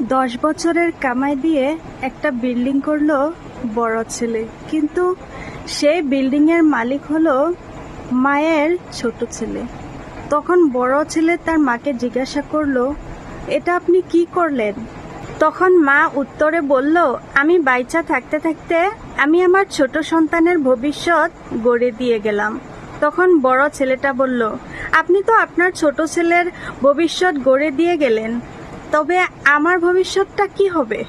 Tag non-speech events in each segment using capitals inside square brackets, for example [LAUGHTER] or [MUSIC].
দশ বছরের কামাই দিয়ে একটা বিল্ডিং করল বড় ছেলে। কিন্তু সেই বিল্ডিং এর মালিক হলো মায়ের ছোট ছেলে। তখন বড় ছেলে তার মাকে জিজ্ঞাসা করল, এটা আপনি কি করলেন? তখন মা উত্তরে বলল, আমি বাইচা থাকতে থাকতে আমি আমার ছোট সন্তানের ভবিষ্যৎ গড়ে দিয়ে গেলাম। তখন বড় ছেলেটা বলল, আপনি তো আপনার ছোট ছেলের ভবিষ্যৎ গড়ে দিয়ে গেলেন। তবে আমার ভবিষ্যৎটা কি হবে?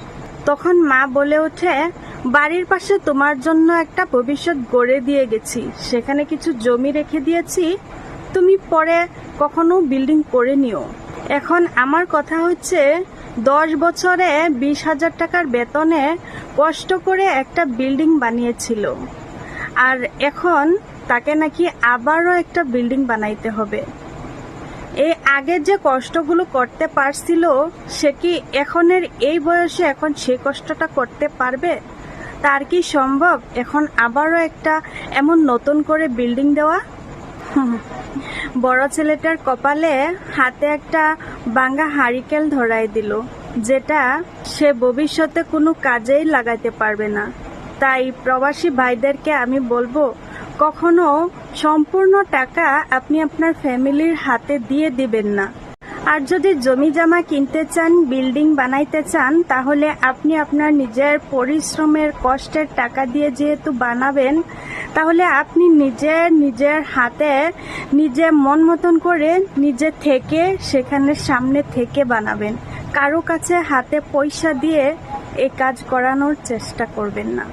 তখন মা বলে ওঠে, বাড়ির পাশে তোমার জন্য একটা ভবিষ্যৎ গড়ে দিয়ে গেছি। সেখানে কিছু জমি রেখে দিয়েছি। তুমি পরে কখনো বিল্ডিং করে নিও। এখন আমার কথা হচ্ছে, দশ বছরে বিশ হাজার টাকার বেতনে কষ্ট করে একটা বিল্ডিং বানিয়েছিল। আর এখন তাকে নাকি আবারও একটা বিল্ডিং বানাইতে হবে। এই আগে যে কষ্টগুলো করতে পারছিল, সে কি এখনের এই বয়সে এখন সেই কষ্টটা করতে পারবে? তার কি সম্ভব এখন আবারও একটা এমন নতুন করে বিল্ডিং দেওয়া? [LAUGHS] বড় ছেলেটার কপালে হাতে একটা বাঙ্গা হারিকেল ধরাই দিল, যেটা সে ভবিষ্যতে কোনো কাজেই লাগাইতে পারবে না। তাই প্রবাসী ভাইদেরকে আমি বলব কখনো সম্পূর্ণ টাকা আপনি আপনার ফ্যামিলির হাতে দিয়ে দিবেন না। আর যদি জমি জমা কিনতে চান, বিল্ডিং বানাইতে চান, তাহলে আপনি আপনার নিজের পরিশ্রমের কষ্টের টাকা দিয়ে যেহেতু বানাবেন, তাহলে আপনি নিজের নিজের হাতে নিজে মন মতন করে নিজে থেকে সেখানে সামনে থেকে বানাবেন। কারও কাছে হাতে পয়সা দিয়ে এ কাজ করানোর চেষ্টা করবেন না।